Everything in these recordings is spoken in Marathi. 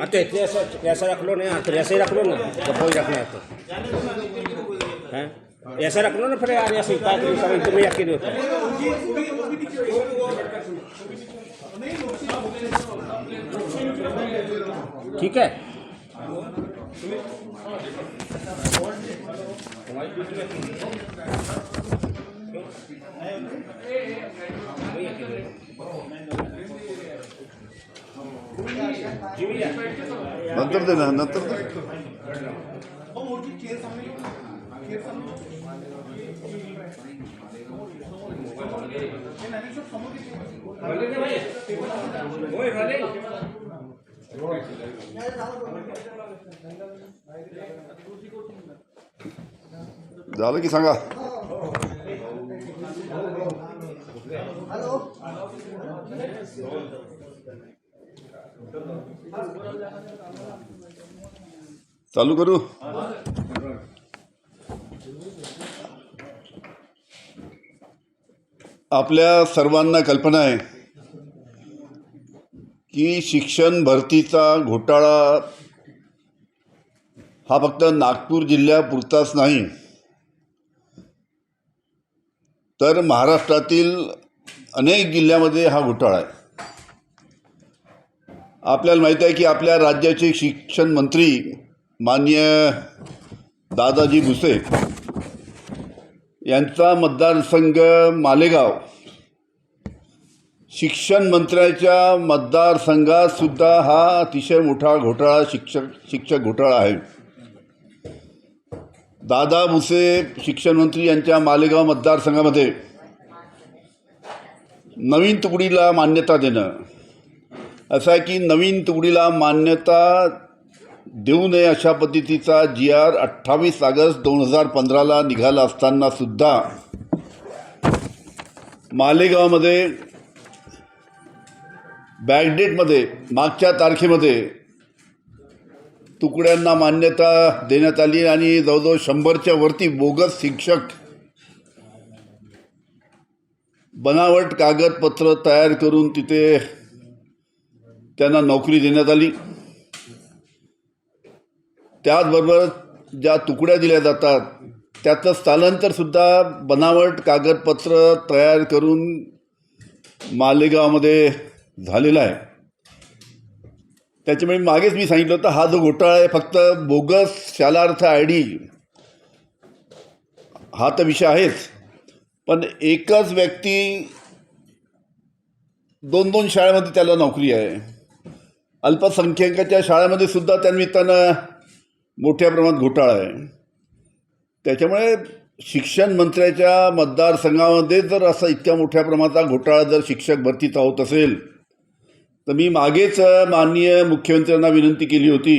अच्छा इतने ऐसा ऐसा रख लो ना यार फिर ऐसे ही रख लो ना जब कोई रखना है तो हैं ऐसा रख लो ना फिर यार ऐसे ताकि समझ तुम्हें यकीन होता है ठीक है नंतर दे ना नंतर दे. झालं की सांगा. चालू करू? आपल्या सर्वांना कल्पना आहे की शिक्षण भरतीचा घोटाळा हा फक्त नागपूर जिल्ह्यापुरताच नाही. तर महाराष्ट्रातील अनेक जिल्ह्यामध्ये हा घोटाळा आहे. आपल्याला माहीत आहे की आपल्या राज्याचे शिक्षण मंत्री मान्य दादाजी भुसे यांचा मतदारसंघ मालेगाव. शिक्षण मंत्र्याच्या मतदारसंघातसुद्धा हा अतिशय मोठा घोटाळा शिक्षक शिक्षक घोटाळा आहे. दादा भुसे शिक्षण मंत्री यांच्या मालेगाव मतदारसंघामध्ये नवीन तुकडीला मान्यता देणं. असं आहे की नवीन तुकडीला मान्यता देऊ नये अशा पद्धतीचा जी आर अठ्ठावीस ऑगस्ट दोन हजार पंधराला निघाला असताना सुद्धा मालेगावमध्ये बॅकडेटमध्ये मागच्या तारखेमध्ये तुकड्यांना मान्यता देण्यात आली आणि जवळजवळ शंभरच्या वरती बोगस शिक्षक बनावट कागदपत्र तयार करून तिथे त्यांना नोकरी देण्यात आली. त्याचबरोबर ज्या तुकड्या दिल्या जातात त्याचं स्थलांतरसुद्धा बनावट कागदपत्र तयार करून मालेगावमध्ये झालेलं आहे. त्याच्यामुळे मागेच मी सांगितलं होतं हा जो घोटाळा आहे फक्त बोगस शालार्थ आय डी हा तर विषय आहेच. पण एकच व्यक्ती दोन दोन शाळेमध्ये त्याला नोकरी आहे. अल्पसंख्याकाच्या शाळेमध्ये सुद्धा त्यानिमित्तानं मोठ्या प्रमाणात घोटाळा आहे. त्याच्यामुळे शिक्षण मंत्र्याच्या मतदारसंघामध्ये जर असा इतक्या मोठ्या प्रमाणाचा घोटाळा जर शिक्षक भरतीचा होत असेल तर मी मागेच माननीय मुख्यमंत्र्यांना विनंती केली होती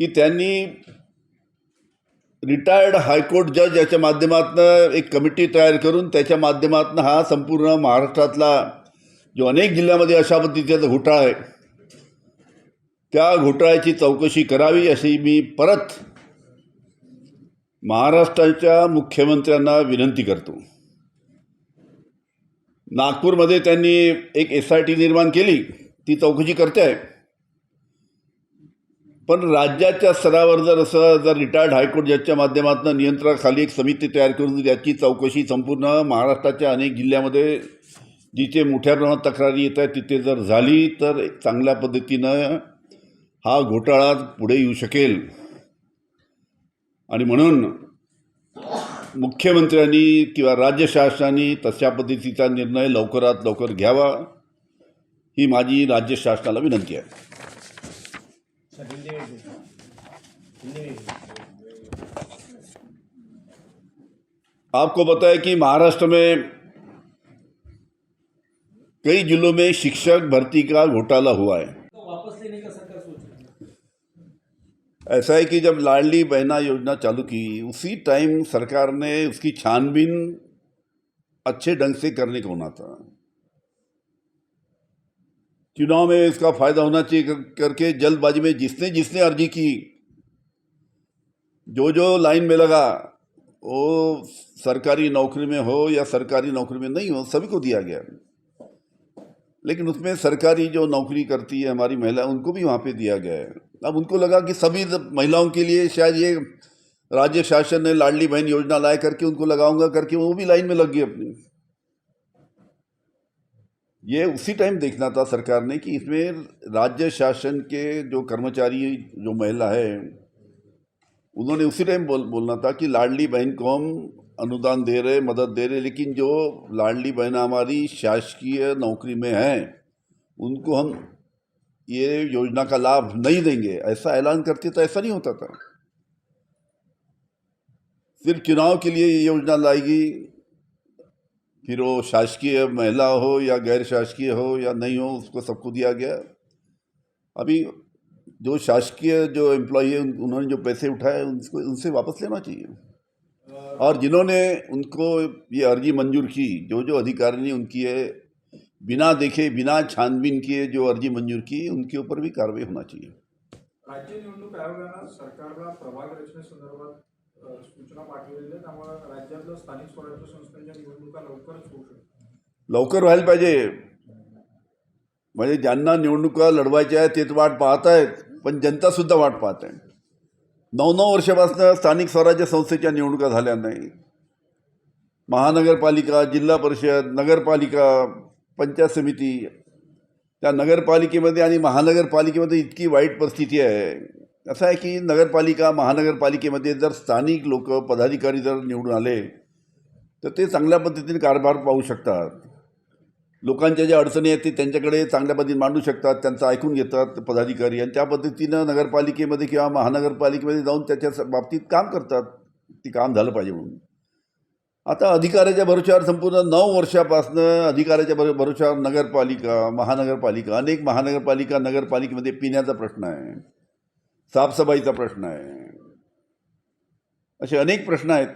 की त्यांनी रिटायर्ड हायकोर्ट जज याच्या माध्यमातून एक कमिटी तयार करून त्याच्या माध्यमातून हा संपूर्ण महाराष्ट्रातला जो अनेक जिल्ह्यामध्ये अशा पद्धतीचा घोटाळा आहे त्या घोटाळ्याची चौकशी करावी अशी मी परत महाराष्ट्राच्या मुख्यमंत्र्यांना विनंती करतो. नागपूरमध्ये त्यांनी एक एस आय टी निर्माण केली ती चौकशी करते. आहे पण राज्याच्या स्तरावर जर असं जर रिटायर्ड हायकोर्ट जजच्या माध्यमातून नियंत्रणाखाली एक समिती तयार करून याची चौकशी संपूर्ण महाराष्ट्राच्या अनेक जिल्ह्यामध्ये जिथे मोठ्या प्रमाणात तक्रारी येत आहेत तिथे जर झाली तर एक चांगल्या पद्धतीनं हा घोटाळा पुढे येऊ शकेल. आणि म्हणून मुख्यमंत्र्यांनी किंवा राज्य शासनाने तशा पद्धतीचा निर्णय लवकरात लवकर घ्यावा ही माझी राज्य शासनाला विनंती आहे. आपको पता है कि महाराष्ट्र में कई जिलों में शिक्षक भर्ती का घोटाला हुआ है। वापस लेने का सरकार सोच रही है। ऐसा है कि जब लाडली बहना योजना चालू की उसी टाइम सरकार ने उसकी छानबीन अच्छे ढंग से करने को होना था। चुनाव में इसका फ़ायदा होना चाहिए कर- करके जल्दबाजी में जिसने जिसने अर्जी की जो जो लाइन में लगा वो सरकारी नौकरी में हो या सरकारी नौकरी में नहीं हो सभी को दिया गया। लेकिन उसमें सरकारी जो नौकरी करती है हमारी महिला, उनको भी वहाँ पे दिया गया है। अब उनको लगा कि सभी महिलाओं के लिए शायद ये राज्य शासन ने लाडली बहन योजना लाए करके उनको लगाऊँगा करके वो भी लाइन में लग गई अपनी। ये उसी टाइम देखना था सरकार ने कि इसमें राज्य शासन के जो कर्मचारी, जो महिला है, उन्होंने उसी टाइम बोल, बोलना था कि लाडली बहन को हम अनुदान दे रहे, मदद दे रहे, लेकिन जो लाडली बहन हमारी शासकीय नौकरी में हैं, उनको हम ये योजना का लाभ नहीं देंगे। ऐसा ऐलान करते तो ऐसा नहीं होता था। सिर्फ़ चुनाव के लिए ये योजना लाएगी। फिर वो शासकीय महिला हो या गैर शासकीय हो या नहीं हो, उसको सबको दिया गया। अभी जो शासकीय जो एम्प्लॉई है उन्होंने जो पैसे उठाए, उनको, उनसे वापस लेना चाहिए। और जिन्होंने उनको ये अर्जी मंजूर की जो जो अधिकारी ने उनकी है बिना देखे बिना छानबीन किए जो अर्जी मंजूर की उनके ऊपर भी कार्रवाई होना चाहिए। राज्य निवडणूक आयोगानं सरकारला प्रभाग रचनेसंदर्भात सूचना पाठवलेल्या त्यामुळे राज्यातल्या स्थानिक स्वराज्य संस्थांच्या निवडणुका लवकरच होऊ शकतात. लवकर व्हायला पाहिजे. म्हणजे ज्यांना निवडणुका लढवायच्या आहेत तेच वाट पाहत आहेत पण जनतासुद्धा वाट पाहत आहे नऊ नऊ वर्षापासून स्थानिक स्वराज्य संस्थेच्या निवडणुका झाल्या नाही. महानगरपालिका जिल्हा परिषद नगरपालिका पंचायत समिती त्या नगरपालिकेमध्ये आणि महानगरपालिकेमध्ये इतकी वाईट परिस्थिती आहे. असं आहे की नगरपालिका महानगरपालिकेमध्ये जर स्थानिक लोक पदाधिकारी जर निवडून आले तर ते चांगल्या पद्धतीने कारभार पाहू शकतात. लोकांच्या ज्या अडचणी आहेत ते त्यांच्याकडे चांगल्या पद्धतीने मांडू शकतात त्यांचं ऐकून घेतात पदाधिकारी. आणि त्या पद्धतीनं नगरपालिकेमध्ये किंवा महानगरपालिकेमध्ये जाऊन त्याच्या बाबतीत काम करतात. ते काम झालं पाहिजे म्हणून. आता अधिकाऱ्याच्या भरोशावर संपूर्ण नऊ वर्षापासनं अधिकाऱ्याच्या भर भरोशावर नगरपालिका महानगरपालिका अनेक महानगरपालिका नगरपालिकेमध्ये पिण्याचा प्रश्न आहे. साफसफाईचा प्रश्न आहे. असे अनेक प्रश्न आहेत.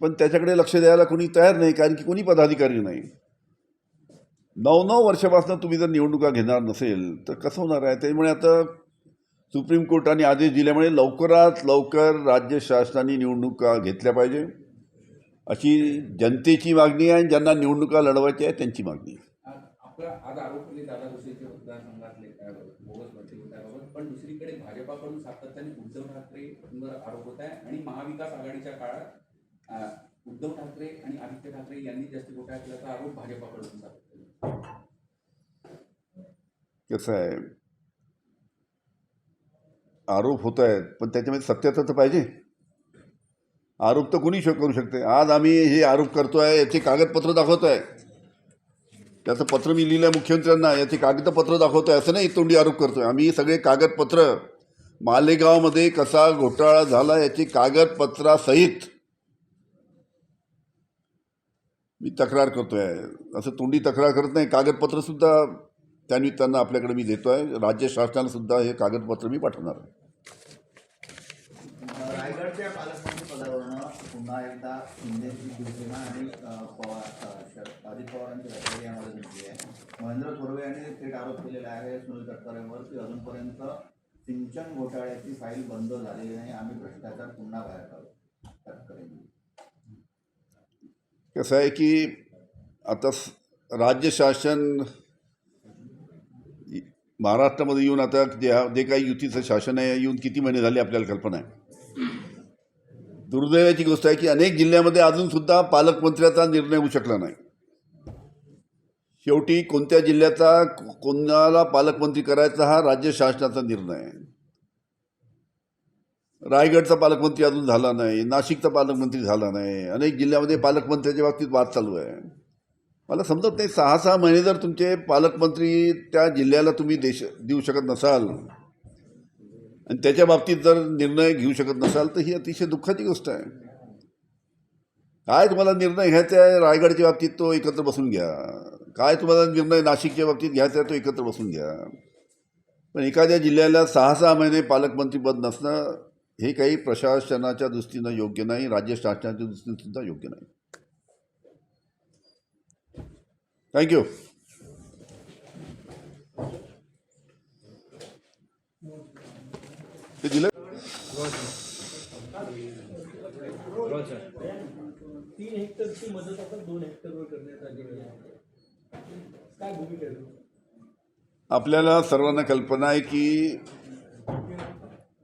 पण त्याच्याकडे लक्ष द्यायला कोणी तयार नाही कारण की कोणी पदाधिकारी नाही. नऊ नऊ वर्षापासून तुम्ही जर निवडणुका घेणार नसेल तर कसं होणार आहे? त्यामुळे आता सुप्रीम कोर्टाने आदेश दिल्यामुळे लवकरात लवकर राज्य शासनाने निवडणुका घेतल्या पाहिजे. अशी जनतेची मागणी आहे आणि ज्यांना निवडणुका लढवायची आहे त्यांची मागणी आहे. आज आरोप केले दादा मतदारसंघातले बोगस पण दुसरीकडे भाजपाकडून सातत्याने उद्धव ठाकरेंवर आरोप होत आहे आणि महाविकास आघाडीच्या काळात उद्धव ठाकरे आणि आदित्य ठाकरे यांनी जास्त केल्याचा आरोप भाजपाकडून कसं आहे आरोप होत आहेत पण त्याच्यामध्ये सत्यता तर पाहिजे. आरोप तर कुणी श- करू शकते. आज आम्ही हे आरोप करतोय याचे कागदपत्र दाखवतोय. त्याचं पत्र मी लिहिलं मुख्यमंत्र्यांना याचे कागदपत्र दाखवतोय असं नाही तोंडी आरोप करतोय. आम्ही सगळे कागदपत्र मालेगावमध्ये कसा घोटाळा झाला याची कागदपत्रासहित मी तक्रार करतो आहे असं तोंडी तक्रार करत नाही. कागदपत्रसुद्धा त्यानिमित्तानं आपल्याकडे मी देतो आहे राज्य शासनाला हे कागदपत्र मी पाठवणार आहे. रायगडच्या पालकमंत्री पदावरून पुन्हा एकदा शिंदेची शिवसेना आणि पवार अ, शरद- अजित पवारांची राष्ट्रवादी यामध्ये जुंपली आहे. महेंद्र थोरवे यांनी थेट आरोप केलेला आहे सुनील तटकरेंवर की अजूनपर्यंत सिंचन घोटाळ्याची फाईल बंद झालेली नाही. आम्ही भ्रष्टाचार पुन्हा बाहेर काढू. तटकरेंनी. कसं आहे की आता राज्य शासन महाराष्ट्रामध्ये येऊन आता जे जे काही युतीचं शासन आहे येऊन किती महिने झाले आपल्याला कल्पना आहे? दुर्दैवाची गोष्ट आहे की अनेक जिल्ह्यामध्ये अजूनसुद्धा पालकमंत्र्याचा निर्णय होऊ शकला नाही. शेवटी कोणत्या जिल्ह्याचा कोणाला पालकमंत्री करायचा हा राज्य शासनाचा निर्णय आहे. रायगडचा पालकमंत्री अजून झाला नाही नाशिकचा पालकमंत्री झाला नाही अनेक जिल्ह्यामध्ये पालकमंत्र्याच्या बाबतीत वाद चालू आहे. मला समजत नाही सहा सहा महिने जर तुमचे पालकमंत्री त्या जिल्ह्याला तुम्ही देश देऊ शकत नसाल आणि त्याच्या बाबतीत जर निर्णय घेऊ शकत नसाल तर ही अतिशय दुःखाची गोष्ट आहे. काय तुम्हाला निर्णय घ्यायचा आहे रायगडच्या बाबतीत तो एकत्र बसून घ्या. काय तुम्हाला निर्णय नाशिकच्या बाबतीत घ्यायचा आहे तो एकत्र बसून घ्या. पण एखाद्या जिल्ह्याला सहा सहा महिने पालकमंत्रीपद नसणं हे काही प्रशासनाच्या दृष्टीनं योग्य नाही राज्य शासनाच्या दृष्टीनं सुद्धा योग्य नाही. थँक्यू ते दिलं? तीन हेक्टरची मदत आता दोन हेक्टरवर करण्यात आली आहे. काय भूमिका आहे? तुमची? आपल्याला सर्वांना कल्पना आहे की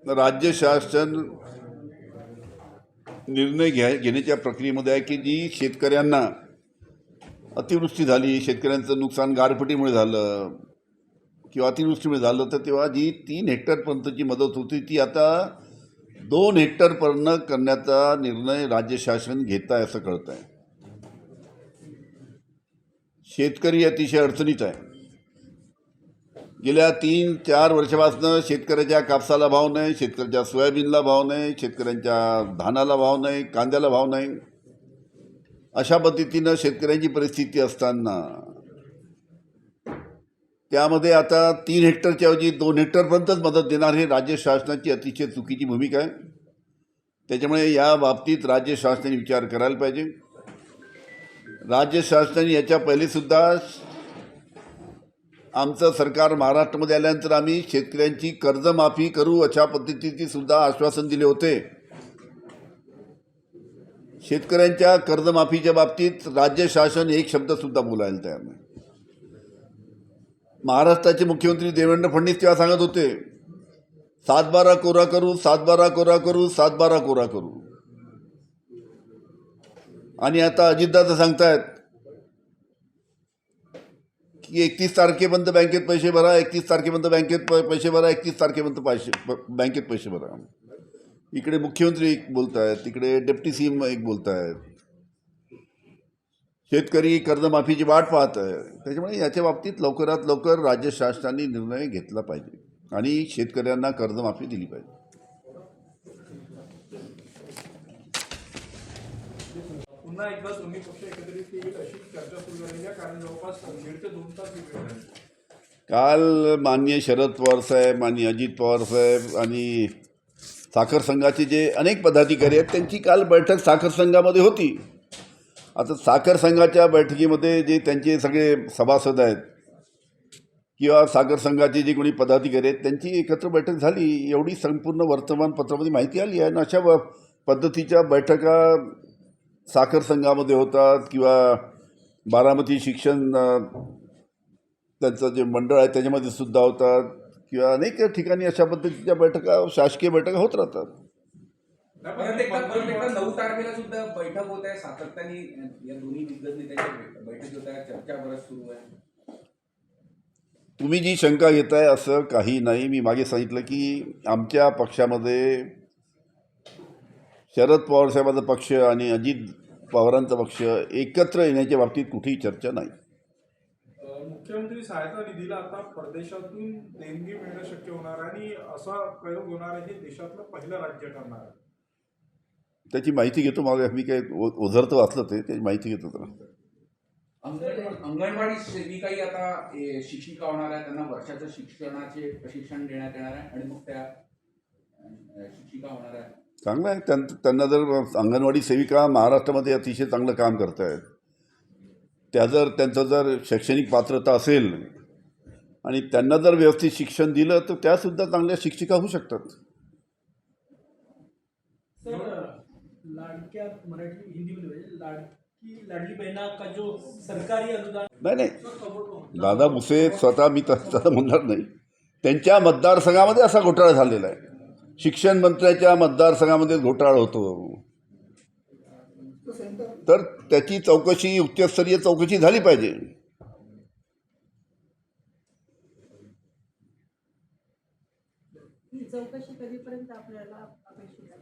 राज्य शासन निर्णय घ्या घेण्याच्या प्रक्रियेमध्ये आहे की जी शेतकऱ्यांना अतिवृष्टी झाली शेतकऱ्यांचं नुकसान गारपिटीमुळे झालं किंवा अतिवृष्टीमुळे झालं तर तेव्हा जी तीन हेक्टरपर्यंतची मदत होती ती आता दोन हेक्टरपर्यंत करण्याचा निर्णय राज्य शासन घेत आहे असं कळत आहे शेतकरी अतिशय अडचणीत आहे. गेल्या तीन चार वर्षापासून शेतकऱ्याच्या कापसाला भाव नाही शेतकऱ्याच्या सोयाबीनला भाव नाही शेतकऱ्यांच्या धानाला भाव नाही कांद्याला भाव नाही. अशा पद्धतीनं शेतकऱ्यांची परिस्थिती असताना त्यामध्ये आता तीन हेक्टरच्या ऐवजी दोन हेक्टरपर्यंतच मदत देणार हे राज्य शासनाची अतिशय चुकीची भूमिका आहे. त्याच्यामुळे या बाबतीत राज्य शासनाने विचार करायला पाहिजे. राज्य शासनाने याच्या पहिलेसुद्धा आमचं सरकार महाराष्ट्रामध्ये आल्यानंतर आम्ही शेतकऱ्यांची कर्जमाफी करू अशा पद्धतीची सुद्धा आश्वासन दिले होते. शेतकऱ्यांच्या कर्जमाफीच्या बाबतीत राज्य शासन एक शब्दसुद्धा बोलायला तयार नाही. महाराष्ट्राचे मुख्यमंत्री देवेंद्र फडणवीस तेव्हा सांगत होते सात बारा कोरा करू सात बारा कोरा करू सात बारा कोरा करू. आणि आता अजितदादा सांगतायत एकतीस तारखेपर्यंत बँकेत पैसे भरा एकतीस तारखेपर्यंत बँकेत पैसे भरा एकतीस तारखेपर्यंत पैसे बँकेत पैसे भरा. इकडे मुख्यमंत्री एक बोलत आहेत तिकडे डेप्टी सी एम एक बोलत आहेत शेतकरी कर्जमाफीची वाट पाहत आहे त्याच्यामुळे याच्या बाबतीत लवकरात लवकर राज्य शासनाने निर्णय घेतला पाहिजे आणि शेतकऱ्यांना कर्जमाफी दिली पाहिजे. पुन्हा एकदा दोन्ही पक्ष एकत्रित येईल अशी चर्चा सुरू झालेली आहे कारण जवळपास दीड ते दोन तास वेळ काल माननीय शरद पवार साहेब माननीय अजित पवार साहेब आणि साखर संघाचे जे अनेक पदाधिकारी आहेत त्यांची काल बैठक साखर संघामध्ये होती. आता साखर संघाच्या बैठकीमध्ये जे त्यांचे सगळे सभासद आहेत किंवा साखर संघाचे जे कोणी पदाधिकारी आहेत त्यांची एकत्र बैठक झाली. एवढी संपूर्ण वर्तमानपत्रामध्ये माहिती आली आहे आणि अशा पद्धतीच्या बैठका साखर संघामध्ये होतात किंवा बारामती शिक्षण त्यांचं जे मंडळ आहे त्याच्यामध्ये सुद्धा होतात किंवा अनेक ठिकाणी अशा पद्धतीच्या बैठका शासकीय बैठका होत राहतात. नाही, परत पण एकदा परत एकदा मंत्रिमंडळ- नऊ तारखेला सुद्धा बैठक होत आहे. सातत्याने या दोन्ही दिग्गज नेत्यांच्या बैठक होत आहे चर्चा बरंच सुरू आहे. तुम्ही जी शंका घेताय असं काही नाही. मी मागे सांगितलं की आमच्या पक्षामध्ये शरद पवार साहेबांचा पक्ष आणि अजित पवारांचा पक्ष एकत्र येण्याच्या बाबतीत कुठेही चर्चा नाही. मुख्यमंत्री सहायता निधीला आता परदेशातून देणगी मिळणं शक्य होणार आहे आणि असा प्रयोग होणार आहे हे देशातलं पहिलं राज्य ठरणार आहे. त्याची माहिती घेतो मागे मी काय ओझरतं वाचलं ते त्याची माहिती घेतो तर अंगणवाडी सेविकाही आता शिक्षिका होणार आहे त्यांना वर्षाचं शिक्षणाचे प्रशिक्षण देण्यात येणार आहे आणि मग त्या शिक्षिका होणार आहे चांगलं आहे. त्यां त्यांना जर अंगणवाडी सेविका महाराष्ट्रामध्ये अतिशय चांगलं काम करत आहेत. त्या जर त्यांचं जर शैक्षणिक पात्रता असेल आणि त्यांना जर व्यवस्थित शिक्षण दिलं तर त्यासुद्धा चांगल्या शिक्षिका होऊ शकतात. म्हणजे नाही नाही. दादा भुसे स्वतः मी तसं म्हणणार नाही. त्यांच्या मतदारसंघामध्ये असा घोटाळा झालेला आहे. शिक्षण मंत्र्याच्या मतदारसंघामध्ये घोटाळा होतो. तर त्याची चौकशी उच्चस्तरीय चौकशी झाली पाहिजे. चौकशी कधीपर्यंत आपल्याला अपेक्षित आहे?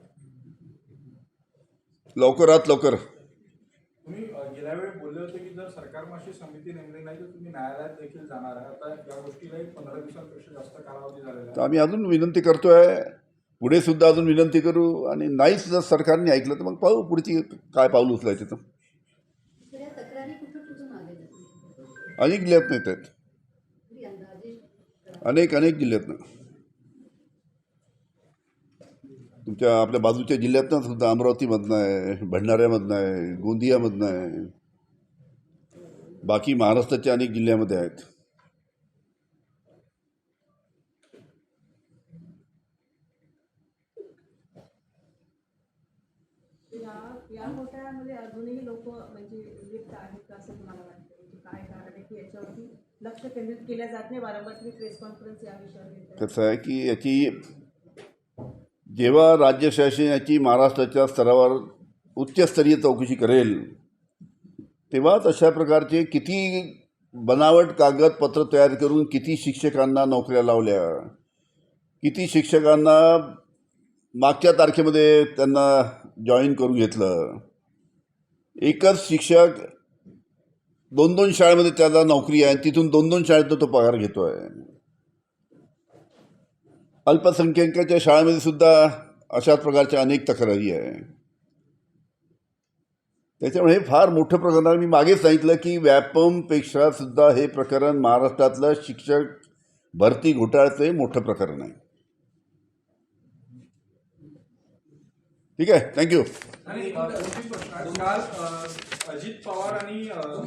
लवकरात लवकर. तुम्ही अं, गेल्या वेळी बोलले होते की जर सरकारनं अशी समिती नेमली नाही तर तुम्ही न्यायालयात देखील जाणार आहे आता या गोष्टीला एक पंधरा दिवसांपेक्षा जास्त कालावधी झालेला तर आहे आम्ही अजून विनंती करतोय पुढे सुद्धा अजून विनंती करू आणि नाहीच जर सरकारने ऐकलं तर मग पाहू पुढची काय पाऊल उचलायचे तर. अनेक जिल्ह्यातनं येत आहेत. अनेक अनेक जिल्ह्यातनं तुमच्या आपल्या बाजूच्या जिल्ह्यातनं सुद्धा अमरावतीमधनं आहे भंडाऱ्यामधनं आहे गोंदियामधनं आहे. बाकी महाराष्ट्राच्या अनेक जिल्ह्यामध्ये आहेत या या घोटाळ्यामध्ये अजूनही लोक म्हणजे लिप्त आहेत का असं तुम्हाला वाटतं म्हणजे काय कारण आहे की याच्यावरती लक्ष केंद्रित केल्या जात नाही. वारंवार तुम्ही प्रेस कॉन्फरन्स या विषयावर कसं आहे की याची जेव्हा राज्य शासन याची महाराष्ट्राच्या स्तरावर उच्चस्तरीय चौकशी करेल तेव्हाच अशा प्रकारचे किती बनावट कागदपत्र तयार करून किती शिक्षकांना नोकऱ्या लावल्या किती शिक्षकांना मागच्या तारखेमध्ये त्यांना जॉईन करून घेतलं. एकच शिक्षक दोन दोन शाळेमध्ये त्याला नोकरी आहे तिथून दोन दोन शाळेतनं तो पगार घेतो आहे अल्पसंख्याकाच्या शाळेमध्ये सुद्धा अशाच प्रकारच्या अनेक तक्रारी आहे. त्याच्यामुळे हे फार मोठं प्रकरण आहे. मी मागेच सांगितलं की व्यापमपेक्षा सुद्धा हे प्रकरण महाराष्ट्रातलं शिक्षक भरती घोटाळ्याचं हे मोठं प्रकरण आहे. ठीक आहे. थँक्यू अजित पवार आणि